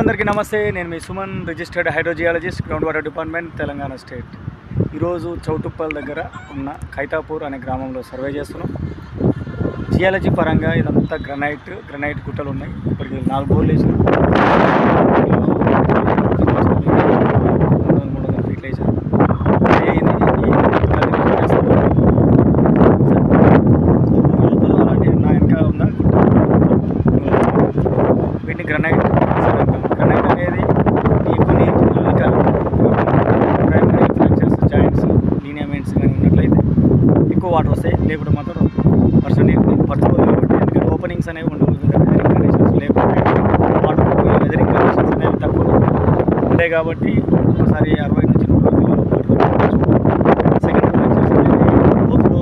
అందరికీ నమస్తే. నేను మీ Suman registered hydrogeologist ground water department Telangana state. ఈరోజు చౌటుప్పల్ దగ్గర ఉన్న ఖైతాపూర్ అనే గ్రామంలో సర్వే చేస్తున్నాం. జియాలజీ పరంగా ఇదంతా గ్రనైట్ గ్రనైట్ గుట్టలు ఉన్నాయి. ఇప్పటికి నాలుగు బోర్లు వేసినాం. నా వెనకాల ఉందా వీటిని గ్రనైట్ వాటర్ వస్తాయి మాత్రం పర్సెంట్ పట్టుకోదు కాబట్టి ఎందుకంటే ఓపెనింగ్స్ అనేవి ఉండవు. వెదరింగ్ కండిషన్స్ లేకుంటే వాటర్ వెదరింగ్ కండిషన్స్ అనేవి తక్కువ ఉంటాయి కాబట్టి ఒకసారి అరవై నుంచి నూట సెకండ్ ఫ్రాక్చర్స్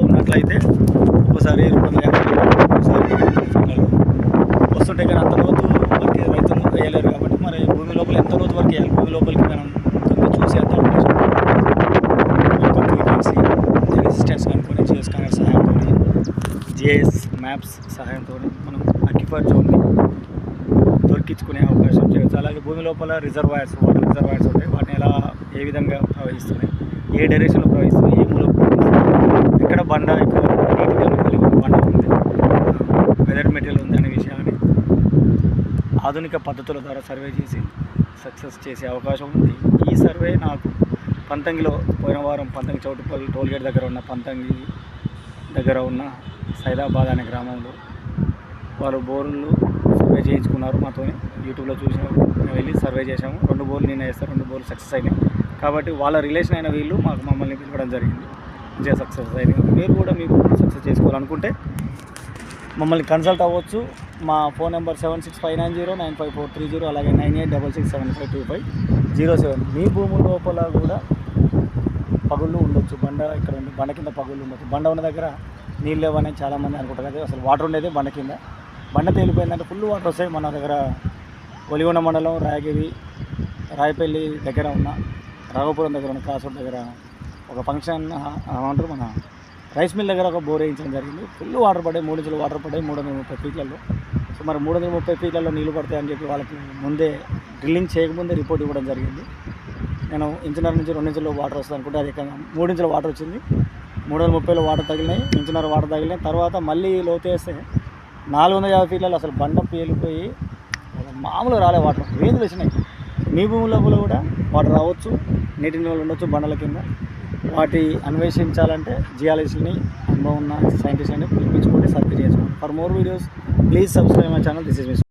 ఉన్నట్లయితే ఒకసారి రెండు యాభై ఒకసారి వస్తుంటే కానీ అంత లోతు వరకు రైతులు వేయలేరు కాబట్టి మరి భూమి లోపల ఎంత లోతు వరకు వేయాలి? భూమి లోపలికి మనం జిఐఎస్ మ్యాప్స్ సహాయంతో మనం అక్యుపర్ జోన్ని దొరికించుకునే అవకాశం చేయవచ్చు అలాగే భూమి లోపల రిజర్వాయర్స్ వాటర్ రిజర్వాయర్స్ ఉంటాయి. వాటిని ఎలా ఏ విధంగా ప్రవహిస్తున్నాయి? ఏ డైరెక్షన్లో ప్రవహిస్తున్నాయి? ఏ మూల ప్రవహిస్తున్నాయి? ఎక్కడ బండ బండ ఉంది? వెదర్ మెటీరియల్ ఉంది అనే విషయాన్ని ఆధునిక పద్ధతుల ద్వారా సర్వే చేసి సక్సెస్ చేసే అవకాశం ఉంది. ఈ సర్వే నాకు పంతంగిలో పోయిన వారం పంతంగి చౌటుపల్లి టోల్గేట్ దగ్గర ఉన్న పంతంగి దగ్గర ఉన్న సైదాబాద్ అనే గ్రామంలో వారు బోర్లు సర్వే చేయించుకున్నారు. మాతో యూట్యూబ్లో చూసాము మేము వెళ్ళి సర్వే చేసాము రెండు బోర్లు నేను వేస్తాను రెండు బోర్లు సక్సెస్ అయినాయి. కాబట్టి వాళ్ళ రిలేషన్ అయిన వీళ్ళు మాకు మమ్మల్ని పిలవడం జరిగింది. మంచిగా సక్సెస్ అయింది మీరు కూడా మీకు సక్సెస్ చేసుకోవాలనుకుంటే మమ్మల్ని కన్సల్ట్ అవ్వచ్చు. మా phone number seven six five nine zero nine five four three zero అలాగే nine eight double six seven five two five zero seven. మీ భూముల లోపల కూడా పగుళ్ళు ఉండొచ్చు. బండ ఇక్కడ ఉంది. బండ కింద పగుళ్ళు ఉండొచ్చు. బండ ఉన్న దగ్గర నీళ్ళు లేవని చాలామంది అనుకుంటారు. కదా అసలు వాటర్ ఉండేది బండ కింద. బండ తేలిపోయిందంటే ఫుల్ వాటర్ వస్తాయి. మన దగ్గర ఒలిగొండ మండలం రాయగిరి రాయపల్లి దగ్గర ఉన్న రాఘపురం దగ్గర ఉన్న కాసూరు దగ్గర ఒక ఫంక్షన్ అంటారు మన రైస్ మిల్ దగ్గర ఒక బోర్ వేయించడం జరిగింది. ఫుల్ వాటర్ పడ్డాయి మూడు ఇంచులు వాటర్ పడ్డాయి మూడు వందల ముప్పై ఫీట్లలో. సో మరి మూడు వందల ముప్పై ఫీట్లలో నీళ్ళు పడతాయని చెప్పి వాళ్ళకి ముందే డ్రిల్లింగ్ చేయకముందే రిపోర్ట్ ఇవ్వడం జరిగింది. నేను ఇంచున్నర నుంచి రెండు ఇంచులు వాటర్ వస్తుంది అనుకుంటే అది మూడు ఇంచుల వాటర్ వచ్చింది. మూడు వందల ముప్పైలో వాటర్ తగిలినాయి ఇంచున్నర వాటర్ తగిలినాయి. తర్వాత మళ్ళీ లోతేస్తే నాలుగు వందల యాభై ఫీట్లలో అసలు బండ పేలిపోయి మామూలుగా రాలే వాటర్ రేంజ్లు వచ్చినాయి. మీ భూమి లోపల కూడా వాటర్ రావచ్చు నీటి నిల్వలు ఉండొచ్చు బండల కింద. వాటి అన్వేషించాలంటే జియాలజీని అనుభవం ఉన్న సైంటిస్ట్ అని పిలిపించుకోండి సర్వే చేసుకోండి. For more videos please subscribe my channel this is miss